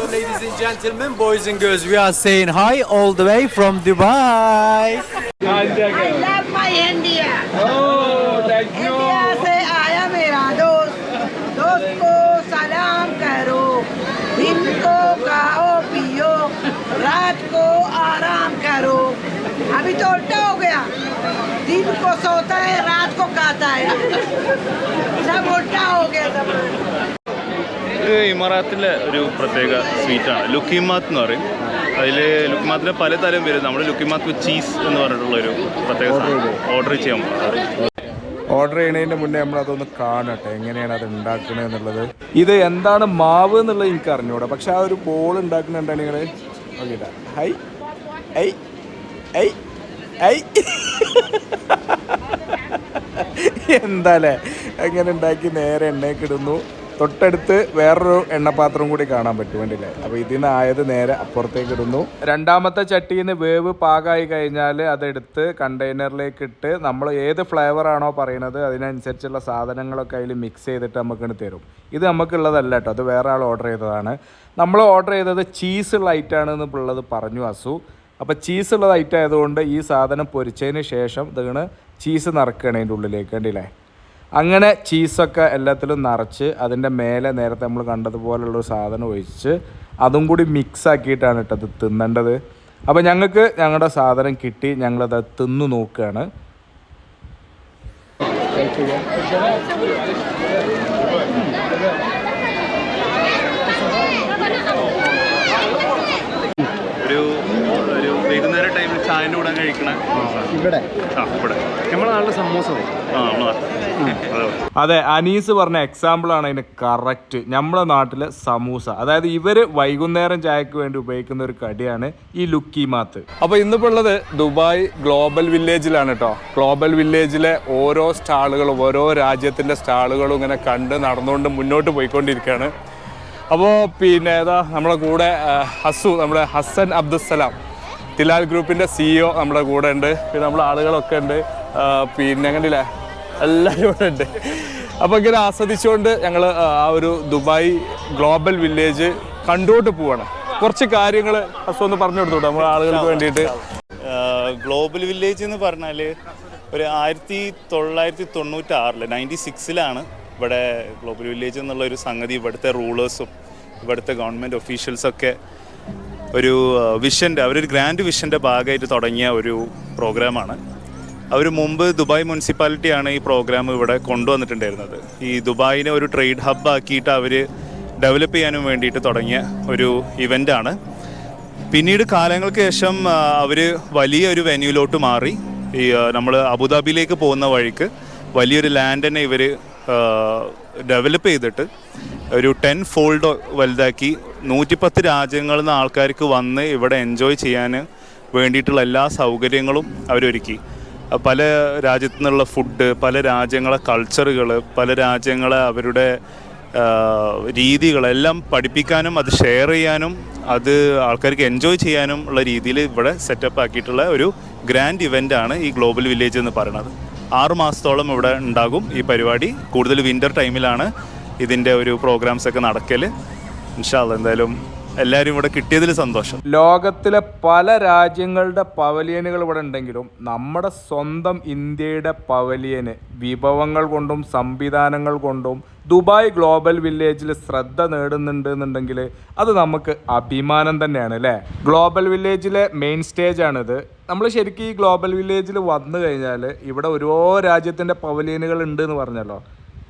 So, ladies and gentlemen, boys and girls, we are saying hi all the way from Dubai. I love my India. Oh, thank India से आया मेरा दोस्त दोस्त को सलाम करो दिन को खाओ पियो रात को आराम करो अभी तो उल्टा हो गया दिन को सोता है रात को खाता है सब उल्टा हो गया सब ഇത് ഇമറാത്തിലെ ഒരു പ്രത്യേക സ്വീറ്റാണ്. ലുക്കിമാത്ത് എന്ന് പറയും. അതിൽ ലുക്കിമാത്തിന് പലതരം വരും നമ്മൾ ലുക്കിമാത്ത് വിത്ത് ചീസ് എന്ന് പറഞ്ഞിട്ടുള്ള ഒരു പ്രത്യേക ഓർഡർ ചെയ്യാൻ ഓർഡർ ചെയ്യണതിന്റെ മുന്നേ നമ്മൾ അതൊന്ന് കാണട്ടെ. എങ്ങനെയാണ് അത് ഉണ്ടാക്കുന്നത് എന്നുള്ളത്. ഇത് എന്താണ് മാവ് എന്നുള്ളത് എനിക്ക് അറിഞ്ഞൂടാ. പക്ഷെ ആ ഒരു ബോൾ ഉണ്ടാക്കുന്നുണ്ട് നിങ്ങൾ നോക്കിട്ടാ ഹൈ. ഐ. ഐ. ഐ. എന്താല്ലേ എങ്ങനെ ഉണ്ടാക്കി നേരെ എണ്ണയൊക്കെ ഇടുന്നു. തൊട്ടടുത്ത് വേറൊരു എണ്ണപാത്രം കൂടി കാണാൻ പറ്റും വേണ്ടില്ലേ അപ്പോൾ ഇതിന് ആയത് നേരെ അപ്പുറത്തേക്ക് ഇടുന്നു. രണ്ടാമത്തെ ചട്ടിയിൽ നിന്ന് വേവ് പാകായി കഴിഞ്ഞാൽ അതെടുത്ത് കണ്ടെയ്നറിലേക്ക് ഇട്ട് നമ്മൾ ഏത് ഫ്ലേവർ ആണോ പറയുന്നത് അതിനനുസരിച്ചുള്ള സാധനങ്ങളൊക്കെ അതിൽ മിക്സ് ചെയ്തിട്ട് നമുക്കിന് തരും. ഇത് നമുക്കുള്ളതല്ല കേട്ടോ അത് വേറെ ആൾ ഓർഡർ ചെയ്തതാണ്. നമ്മൾ ഓർഡർ ചെയ്തത് ചീസ് ഐറ്റാണെന്ന് പിള്ളത് പറഞ്ഞു അസു. അപ്പോൾ ചീസ് ഉള്ളത് ഐറ്റം ആയതുകൊണ്ട് ഈ സാധനം പൊരിച്ചതിന് ശേഷം ഇതാണ് ചീസ് നിറക്കുകയാണ് അതിന്റെ ഉള്ളിലേക്ക് കണ്ടില്ലേ? അങ്ങനെ ചീസൊക്കെ എല്ലാത്തിലും നിറച്ച് അതിന്റെ മേലെ നേരത്തെ നമ്മൾ കണ്ടതുപോലുള്ളൊരു സാധനം ഒഴിച്ച് അതും കൂടി മിക്സ് ആക്കിയിട്ടാണ് ഇട്ടത് തിന്നേണ്ടത്. അപ്പോൾ ഞങ്ങൾക്ക് ഞങ്ങളുടെ സാധനം കിട്ടി ഞങ്ങളത് തിന്നു നോക്കുകയാണ്. ഒരു ഒരു വൈകുന്നേര ടൈമിൽ ചായന്റെ കൂടെ കഴിക്കണ. ഇവിടെ? ആ ഇവിടെ. നാട്ടിലെ സമൂസ ആ നമ്മളെ അതെ അനീസ് പറഞ്ഞ എക്സാമ്പിൾ ആണ് അതിന് കറക്റ്റ് നമ്മുടെ നാട്ടിലെ സമൂസ. അതായത് ഇവർ വൈകുന്നേരം ചായക്ക് വേണ്ടി ഉപയോഗിക്കുന്ന ഒരു കടിയാണ് ഈ ലുക്കി മാത്ത്. അപ്പൊ ഇന്നിപ്പോ ഉള്ളത് ദുബായ് ഗ്ലോബൽ വില്ലേജിലാണ് കേട്ടോ ഗ്ലോബൽ വില്ലേജിലെ ഓരോ സ്റ്റാളുകളും ഓരോ രാജ്യത്തിന്റെ സ്റ്റാളുകളും ഇങ്ങനെ കണ്ട് നടന്നുകൊണ്ട് മുന്നോട്ട് പോയിക്കൊണ്ടിരിക്കുകയാണ്. അപ്പോൾ പിന്നെ ഏതാ? നമ്മുടെ കൂടെ ഹസു നമ്മുടെ ഹസൻ അബ്ദുസലാം തിലാൽ ഗ്രൂപ്പിന്റെ സിഇഒ നമ്മുടെ കൂടെ ഉണ്ട്. പിന്നെ നമ്മളെ ആളുകളൊക്കെ ഉണ്ട്. പിന്നെ അങ്ങനെ എല്ലാവരും ഇവിടെ ഉണ്ട്. അപ്പോൾ ഇങ്ങനെ ആസ്വദിച്ചുകൊണ്ട് ഞങ്ങൾ ആ ഒരു ദുബായ് ഗ്ലോബൽ വില്ലേജ് കണ്ടുകൊണ്ട് പോവാണ്. കുറച്ച് കാര്യങ്ങൾ അസുഖം ഒന്ന് പറഞ്ഞു കൊടുത്തോട്ടെ നമ്മുടെ ആളുകൾക്ക് വേണ്ടിയിട്ട്. ഗ്ലോബൽ വില്ലേജ് എന്ന് പറഞ്ഞാൽ ഒരു ആയിരത്തി തൊള്ളായിരത്തി തൊണ്ണൂറ്റി ആറിൽ നയന്റി സിക്സിലാണ് ഇവിടെ ഗ്ലോബൽ വില്ലേജ് എന്നുള്ള ഒരു സംഗതി ഇവിടുത്തെ റൂളേഴ്സും ഇവിടുത്തെ ഗവൺമെന്റ് ഒഫീഷ്യൽസൊക്കെ ഒരു വിഷന്റെ അവരൊരു ഗ്രാൻഡ് വിഷന്റെ ഭാഗമായിട്ട് തുടങ്ങിയ ഒരു പ്രോഗ്രാമാണ്. അവർ മുമ്പ് ദുബായ് മുനിസിപ്പാലിറ്റിയാണ് ഈ പ്രോഗ്രാം ഇവിടെ കൊണ്ടുവന്നിട്ടുണ്ടായിരുന്നത്. ഈ ദുബായിനെ ഒരു ട്രേഡ് ഹബ് ആക്കിയിട്ട് അവർ ഡെവലപ്പ് ചെയ്യാനും വേണ്ടിയിട്ട് തുടങ്ങിയ ഒരു ഇവന്റാണ് പിന്നീട് കാലങ്ങൾക്ക് ശേഷം അവർ വലിയ ഒരു വെന്യൂലോട്ട് മാറി. ഈ നമ്മൾ അബുദാബിയിലേക്ക് പോകുന്ന വഴിക്ക് വലിയൊരു ലാൻഡ് തന്നെ ഇവർ ഡെവലപ്പ് ചെയ്തിട്ട് ഒരു ടെൻ ഫോൾഡ് വലുതാക്കി നൂറ്റിപ്പത്ത് രാജ്യങ്ങളിൽ നിന്ന് ആൾക്കാർക്ക് വന്ന് ഇവിടെ എൻജോയ് ചെയ്യാൻ വേണ്ടിയിട്ടുള്ള എല്ലാ സൗകര്യങ്ങളും അവരൊരുക്കി. പല രാജ്യത്തു നിന്നുള്ള ഫുഡ് പല രാജ്യങ്ങളെ കൾച്ചറുകൾ പല രാജ്യങ്ങളെ അവരുടെ രീതികളെല്ലാം പഠിപ്പിക്കാനും അത് ഷെയർ ചെയ്യാനും അത് ആൾക്കാർക്ക് എൻജോയ് ചെയ്യാനും ഉള്ള രീതിയിൽ ഇവിടെ സെറ്റപ്പ് ആക്കിയിട്ടുള്ള ഒരു ഗ്രാൻഡ് ഇവന്റ് ആണ് ഈ ഗ്ലോബൽ വില്ലേജ് എന്ന് പറയുന്നത്. ആറ് മാസത്തോളം ഇവിടെ ഉണ്ടാകും ഈ പരിപാടി. കൂടുതൽ വിന്റർ ടൈമിലാണ് ഇതിന്റെ ഒരു പ്രോഗ്രാംസ് ഒക്കെ നടക്കൽ ഇൻഷാല്ല എന്തായാലും എല്ലാവരും ഇവിടെ കിട്ടിയതിൽ സന്തോഷം. ലോകത്തിലെ പല രാജ്യങ്ങളുടെ പവലിയനുകൾ ഇവിടെ ഉണ്ടെങ്കിലും നമ്മുടെ സ്വന്തം ഇന്ത്യയുടെ പവലിയന് വിഭവങ്ങൾ കൊണ്ടും സംവിധാനങ്ങൾ കൊണ്ടും ദുബായ് ഗ്ലോബൽ വില്ലേജിൽ ശ്രദ്ധ നേടുന്നുണ്ട് എന്നുണ്ടെങ്കിൽ അത് നമുക്ക് അഭിമാനം തന്നെയാണ് അല്ലേ? ഗ്ലോബൽ വില്ലേജിലെ മെയിൻ സ്റ്റേജ് ആണിത്. നമ്മൾ ശരിക്കും ഈ ഗ്ലോബൽ വില്ലേജിൽ വന്നു കഴിഞ്ഞാൽ ഇവിടെ ഓരോ രാജ്യത്തിന്റെ പവലിയനുകൾ ഉണ്ട് എന്ന് പറഞ്ഞല്ലോ.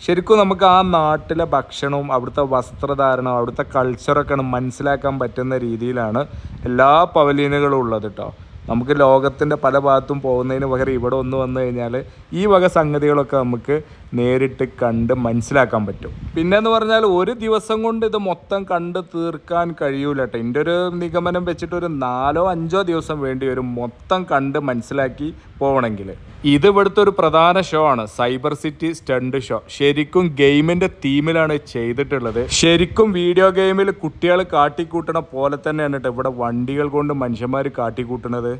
ശരിക്കും നമുക്ക് ആ നാട്ടിലെ ഭക്ഷണവും അവിടുത്തെ വസ്ത്രധാരണവും അവിടുത്തെ കൾച്ചറൊക്കെ മനസ്സിലാക്കാൻ പറ്റുന്ന രീതിയിലാണ് എല്ലാ പവലീനുകളും ഉള്ളത് കേട്ടോ നമുക്ക് ലോകത്തിന്റെ പല ഭാഗത്തും പോകുന്നതിന് പകരം ഇവിടെ ഒന്ന് വന്നു കഴിഞ്ഞാൽ ഈ വക സംഗതികളൊക്കെ നമുക്ക് നേരിട്ട് കണ്ട് മനസ്സിലാക്കാൻ പറ്റും. പിന്നെ എന്ന് പറഞ്ഞാൽ ഒരു ദിവസം കൊണ്ട് ഇത് മൊത്തം കണ്ട് തീർക്കാൻ കഴിയൂല കേട്ടോ എന്റെ ഒരു നിഗമനം വെച്ചിട്ട് ഒരു നാലോ അഞ്ചോ ദിവസം വേണ്ടി വരും മൊത്തം കണ്ട് മനസ്സിലാക്കി പോകണമെങ്കിൽ ഇത് ഇവിടുത്തെ ഒരു പ്രധാന ഷോ ആണ്. സൈബർ സിറ്റി സ്റ്റണ്ട് ഷോ ശരിക്കും ഗെയിമിന്റെ തീമിലാണ് ചെയ്തിട്ടുള്ളത്. ശരിക്കും വീഡിയോ ഗെയിമിൽ കുട്ടികൾ കാട്ടിക്കൂട്ടണ പോലെ തന്നെയാണ് കേട്ടോ ഇവിടെ വണ്ടികൾ കൊണ്ട് മനുഷ്യന്മാർ കാട്ടിക്കൂട്ടണത്.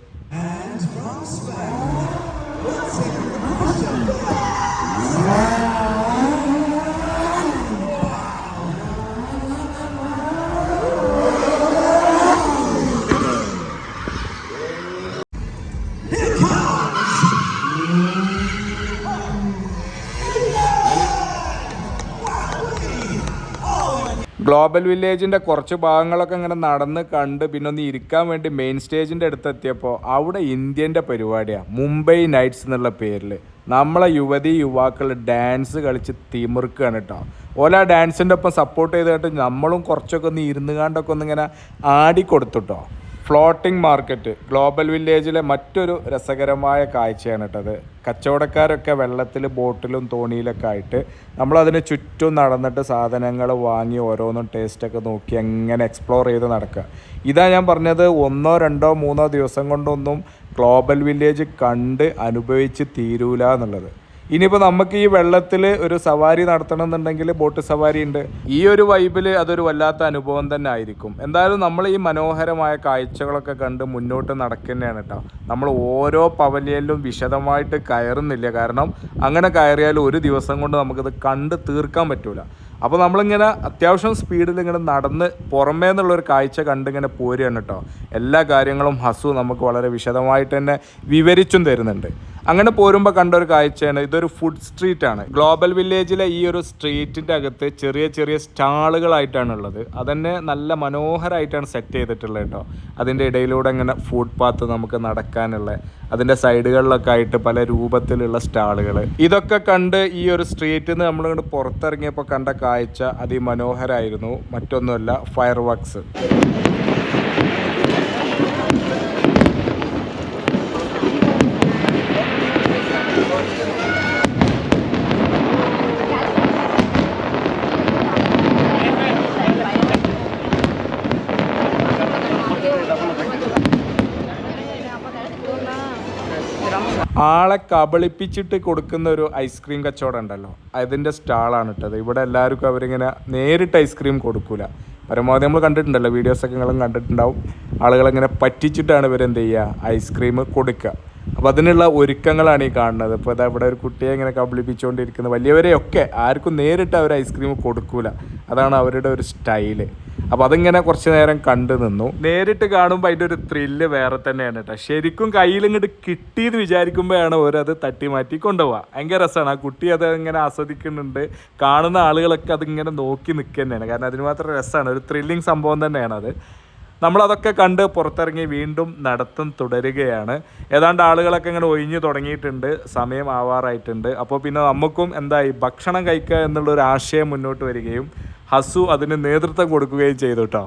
ഗ്ലോബൽ വില്ലേജിന്റെ കുറച്ച് ഭാഗങ്ങളൊക്കെ ഇങ്ങനെ നടന്ന് കണ്ട് പിന്നെ ഒന്ന് ഇരിക്കാൻ വേണ്ടി മെയിൻ സ്റ്റേജിന്റെ അടുത്തെത്തിയപ്പോൾ അവിടെ ഇന്ത്യന്റെ പരിപാടിയാണ് മുംബൈ നൈറ്റ്സ് എന്നുള്ള പേരിൽ നമ്മളെ യുവതി യുവാക്കൾ ഡാൻസ് കളിച്ച് തിമിർക്കുകയാണ് കേട്ടോ ഓല ഡാൻസിന്റെ ഒപ്പം സപ്പോർട്ട് ചെയ്തിട്ട് നമ്മളും കുറച്ചൊക്കെ ഒന്ന് ഇരുന്ന് കണ്ടൊക്കെ ഒന്നിങ്ങനെ ആടിക്കൊടുത്തു ആടിക്കൊടുത്തുട്ടോ ഫ്ലോട്ടിംഗ് മാർക്കറ്റ് ഗ്ലോബൽ വില്ലേജിലെ മറ്റൊരു രസകരമായ കാഴ്ചയാണ് കേട്ടത് കച്ചവടക്കാരൊക്കെ വെള്ളത്തിൽ ബോട്ടിലും തോണിയിലൊക്കെ ആയിട്ട് നമ്മളതിന് ചുറ്റും നടന്നിട്ട് സാധനങ്ങൾ വാങ്ങി ഓരോന്നും ടേസ്റ്റൊക്കെ നോക്കി എങ്ങനെ എക്സ്പ്ലോർ ചെയ്ത് നടക്കുക. ഇതാ ഞാൻ പറഞ്ഞത് ഒന്നോ രണ്ടോ മൂന്നോ ദിവസം കൊണ്ടൊന്നും ഗ്ലോബൽ വില്ലേജ് കണ്ട് അനുഭവിച്ച് തീരൂല എന്നുള്ളത്. ഇനിയിപ്പോൾ നമുക്ക് ഈ വെള്ളത്തിൽ ഒരു സവാരി നടത്തണം എന്നുണ്ടെങ്കിൽ ബോട്ട് സവാരി ഉണ്ട്. ഈ ഒരു വൈബിൽ അതൊരു വല്ലാത്ത അനുഭവം തന്നെ ആയിരിക്കും. എന്തായാലും നമ്മൾ ഈ മനോഹരമായ കാഴ്ചകളൊക്കെ കണ്ട് മുന്നോട്ട് നടക്കുന്നതാണ് കേട്ടോ നമ്മൾ ഓരോ പവലിയനിലും വിശദമായിട്ട് കയറുന്നില്ല. കാരണം അങ്ങനെ കയറിയാൽ ഒരു ദിവസം കൊണ്ട് നമുക്കിത് കണ്ട് തീർക്കാൻ പറ്റൂല. അപ്പോൾ നമ്മളിങ്ങനെ അത്യാവശ്യം സ്പീഡിൽ ഇങ്ങനെ നടന്ന് പുറമേ നിന്നുള്ളൊരു കാഴ്ച കണ്ടിങ്ങനെ പോരുകയാണ് കേട്ടോ എല്ലാ കാര്യങ്ങളും ഹസു നമുക്ക് വളരെ വിശദമായിട്ട് തന്നെ വിവരിച്ചും തരുന്നുണ്ട്. അങ്ങനെ പോരുമ്പോൾ കണ്ട ഒരു കാഴ്ചയാണ്. ഇതൊരു ഫുഡ് സ്ട്രീറ്റ് ആണ്. ഗ്ലോബൽ വില്ലേജിലെ ഈ ഒരു സ്ട്രീറ്റിന്റെ അകത്ത് ചെറിയ ചെറിയ സ്റ്റാളുകളായിട്ടാണ് ഉള്ളത് അതന്നെ നല്ല മനോഹരമായിട്ടാണ് സെറ്റ് ചെയ്തിട്ടുള്ളത് കേട്ടോ അതിന്റെ ഇടയിലൂടെ ഇങ്ങനെ ഫുഡ് പാത്ത് നമുക്ക് നടക്കാനുള്ള അതിന്റെ സൈഡുകളിലൊക്കെ ആയിട്ട് പല രൂപത്തിലുള്ള സ്റ്റാളുകൾ ഇതൊക്കെ കണ്ട് ഈ ഒരു സ്ട്രീറ്റിൽ നിന്ന് നമ്മളിങ്ങോട്ട് പുറത്തിറങ്ങിയപ്പോൾ കണ്ട കാഴ്ച അതിമനോഹരമായിരുന്നു മറ്റൊന്നുമല്ല ഫയർ വർക്ക്സ് ആളെ കബളിപ്പിച്ചിട്ട് കൊടുക്കുന്ന ഒരു ഐസ്ക്രീം കച്ചവടം ഉണ്ടല്ലോ. അതിന്റെ സ്റ്റാളാണ് ഇട്ടത് ഇവിടെ എല്ലാവർക്കും അവരിങ്ങനെ നേരിട്ട് ഐസ്ക്രീം കൊടുക്കൂല. പരമാവധി നമ്മൾ കണ്ടിട്ടുണ്ടല്ലോ വീഡിയോസ് ഒക്കെ നിങ്ങളും കണ്ടിട്ടുണ്ടാവും. ആളുകളിങ്ങനെ പറ്റിച്ചിട്ടാണ് ഇവരെന്ത് ചെയ്യുക ഐസ്ക്രീം കൊടുക്കുക അപ്പോൾ അതിനുള്ള ഒരുക്കങ്ങളാണ് ഈ കാണുന്നത്. ഇപ്പോൾ ഇതാ ഇവിടെ ഒരു കുട്ടിയെ ഇങ്ങനെ കബളിപ്പിച്ചുകൊണ്ടിരിക്കുന്നത് വലിയവരെയൊക്കെ ആർക്കും നേരിട്ട് അവർ ഐസ്ക്രീം കൊടുക്കൂല. അതാണ് അവരുടെ ഒരു സ്റ്റൈൽ അപ്പോൾ അതിങ്ങനെ കുറച്ച് നേരം കണ്ടു നിന്നു. നേരിട്ട് കാണുമ്പോൾ അതിന്റെ ഒരു ത്രില്ല് വേറെ തന്നെയാണ് കേട്ടോ. ശരിക്കും കയ്യിൽ ഇങ്ങോട്ട് കിട്ടിയെന്ന് വിചാരിക്കുമ്പോഴാണ് ഓരത് തട്ടി മാറ്റി കൊണ്ടുപോവുക. ഭയങ്കര രസമാണ്. ആ കുട്ടി അത് ഇങ്ങനെ ആസ്വദിക്കുന്നുണ്ട്. കാണുന്ന ആളുകളൊക്കെ അതിങ്ങനെ നോക്കി നിൽക്കുക തന്നെയാണ്. കാരണം അതിന് മാത്രം രസമാണ്. ഒരു ത്രില്ലിങ് സംഭവം തന്നെയാണ് അത്. നമ്മളതൊക്കെ കണ്ട് പുറത്തിറങ്ങി വീണ്ടും നടത്തം തുടരുകയാണ്. ഏതാണ്ട് ആളുകളൊക്കെ ഇങ്ങനെ ഒഴിഞ്ഞു തുടങ്ങിയിട്ടുണ്ട്. സമയം ആവാറായിട്ടുണ്ട്. അപ്പോൾ പിന്നെ നമുക്കും എന്തായി? ഭക്ഷണം കഴിക്കുക എന്നുള്ളൊരു ആശയം മുന്നോട്ട് വരികയും ഹസു അതിന് നേതൃത്വം കൊടുക്കുകയും ചെയ്തു കേട്ടോ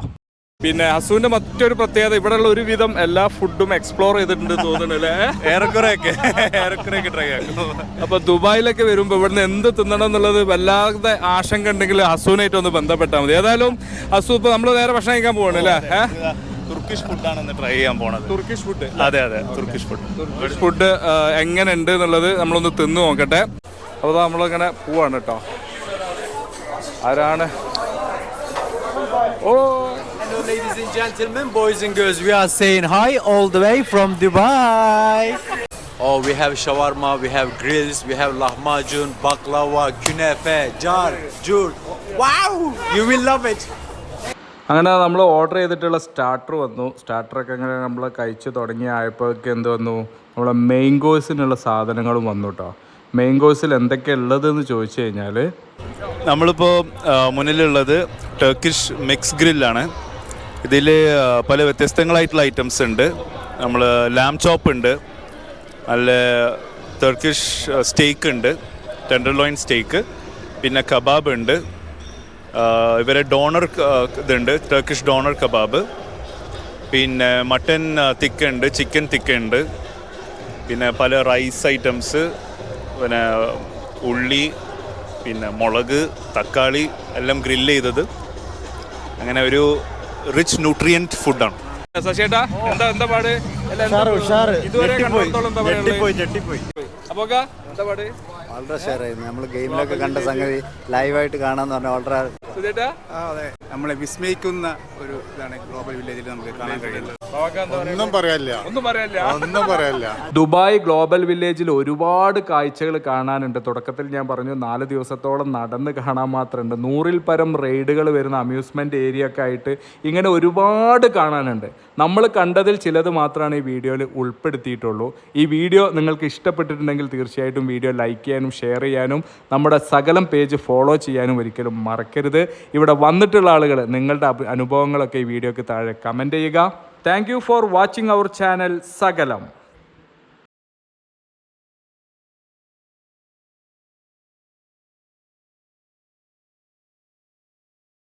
പിന്നെ ഹസുവിന്റെ മറ്റൊരു പ്രത്യേകത ഇവിടെയുള്ള ഒരുവിധം എല്ലാ ഫുഡും എക്സ്പ്ലോർ ചെയ്തിട്ടുണ്ട് തോന്നുന്നു അല്ലേ? ഏറെക്കുറെയൊക്കെ ഏറെക്കുറെയൊക്കെ ട്രൈ ആക്കും അപ്പൊ ദുബായിലൊക്കെ വരുമ്പോൾ ഇവിടുന്ന് എന്ത് തിന്നണം എന്നുള്ളത് വല്ലാതെ ആശങ്ക ഉണ്ടെങ്കിൽ ഹസുവിനായിട്ട് ഒന്ന് ബന്ധപ്പെട്ടാൽ മതി. ഏതായാലും ഹസു ഇപ്പൊ നമ്മൾ നേരെ ഭക്ഷണം കഴിക്കാൻ പോവാണ് അല്ലേ? തുർക്കിഷ് ഫുഡാണ് ഇന്ന് ട്രൈ ചെയ്യാൻ പോണത്. തുർക്കിഷ് ഫുഡ് അതെ അതെ തുർക്കിഷ് ഫുഡ് തുർക്കിഷ് ഫുഡ് എങ്ങനെ ഉണ്ട് എന്നുള്ളത് നമ്മളൊന്ന് തിന്നു നോക്കട്ടെ. അപ്പോൾ നമ്മളിങ്ങനെ പോവാണ് കേട്ടോ ആരാണ് ഓ Hello, ladies and gentlemen, boys and girls. We are saying hi all the way from Dubai. Oh, we have shawarma, we have grills, we have lahmacun, baklava, künefe, jar, jur. Wow! You will love it. അങ്ങനെ നമ്മൾ order ചെയ്തിട്ടുള്ള starter വന്നു സ്റ്റാർട്ടറൊക്കെ അങ്ങനെ നമ്മൾ കഴിച്ച് തുടങ്ങി ആയപ്പോഴൊക്കെ എന്ത് വന്നു നമ്മളെ മെയിൻ കോഴ്സിനുള്ള സാധനങ്ങളും വന്നു കേട്ടോ മെയിൻ കോഴ്സിൽ എന്തൊക്കെയാണ് ഉള്ളതെന്ന് ചോദിച്ചു കഴിഞ്ഞാൽ നമ്മളിപ്പോൾ മുന്നിലുള്ളത് ടർക്കിഷ് മിക്സ് ഗ്രില്ലാണ് ഇതിൽ പല വ്യത്യസ്തങ്ങളായിട്ടുള്ള ഐറ്റംസ് ഉണ്ട്. നമ്മൾ ലാം ചോപ്പ് ഉണ്ട്. നല്ല ടർക്കിഷ് സ്റ്റേക്ക് ഉണ്ട്. ടെൻഡർ ലോയിൻ സ്റ്റേക്ക് പിന്നെ കബാബ് ഉണ്ട്. ഇവരെ ഡോണർ ഇതുണ്ട്. ടർക്കിഷ് ഡോണർ കബാബ് പിന്നെ മട്ടൻ തിക്ക ഉണ്ട്. ചിക്കൻ തിക്ക ഉണ്ട്. പിന്നെ പല റൈസ് ഐറ്റംസ് പിന്നെ ഉള്ളി പിന്നെ മുളക് തക്കാളി എല്ലാം ഗ്രില്ല് ചെയ്തത്. അങ്ങനെ ഒരു റിച്ച് ന്യൂട്രിയന്റ് ഫുഡാണ് ശശിയേട്ടാ എന്താ എന്താ പാട്? ഇതുവരെ? അപ്പൊ എന്താ പാട്? വളരെ ഷെയറായിരുന്നു നമ്മൾ ഗെയിമിലൊക്കെ കണ്ട സംഗതി ലൈവായിട്ട് കാണാന്ന് പറഞ്ഞാൽ വളരെ സുധേട്ടാ അതെ. നമ്മളെ വിസ്മയിക്കുന്ന ഒരു ഇതാണ് ഗ്ലോബൽ വില്ലേജിൽ നമുക്ക് കാണാൻ കഴിയുന്നത്? ഒന്നും പറയാനില്ല ഒന്നും പറയാനില്ല ഒന്നും പറയാനില്ല ദുബായ് ഗ്ലോബൽ വില്ലേജിൽ ഒരുപാട് കാഴ്ചകൾ കാണാനുണ്ട്. തുടക്കത്തിൽ ഞാൻ പറഞ്ഞു നാല് ദിവസത്തോളം നടന്ന് കാണാൻ മാത്രമുണ്ട്. നൂറിൽ പരം റൈഡുകൾ വരുന്ന അമ്യൂസ്മെന്റ് ഏരിയ ഒക്കെ ആയിട്ട് ഇങ്ങനെ ഒരുപാട് കാണാനുണ്ട്. നമ്മൾ കണ്ടതിൽ ചിലത് മാത്രമാണ് ഈ വീഡിയോയിൽ ഉൾപ്പെടുത്തിയിട്ടുള്ളൂ. ഈ വീഡിയോ നിങ്ങൾക്ക് ഇഷ്ടപ്പെട്ടിട്ടുണ്ടെങ്കിൽ തീർച്ചയായിട്ടും വീഡിയോ ലൈക്ക് ചെയ്യാനും ഷെയർ ചെയ്യാനും നമ്മുടെ സകലം പേജ് ഫോളോ ചെയ്യാനും ഒരിക്കലും മറക്കരുത്. ഇവിടെ വന്നിട്ടുള്ള ആളുകൾ നിങ്ങളുടെ അനുഭവങ്ങളൊക്കെ ഈ വീഡിയോക്ക് താഴെ കമന്റ് ചെയ്യുക. Thank for watching our channel സകലം.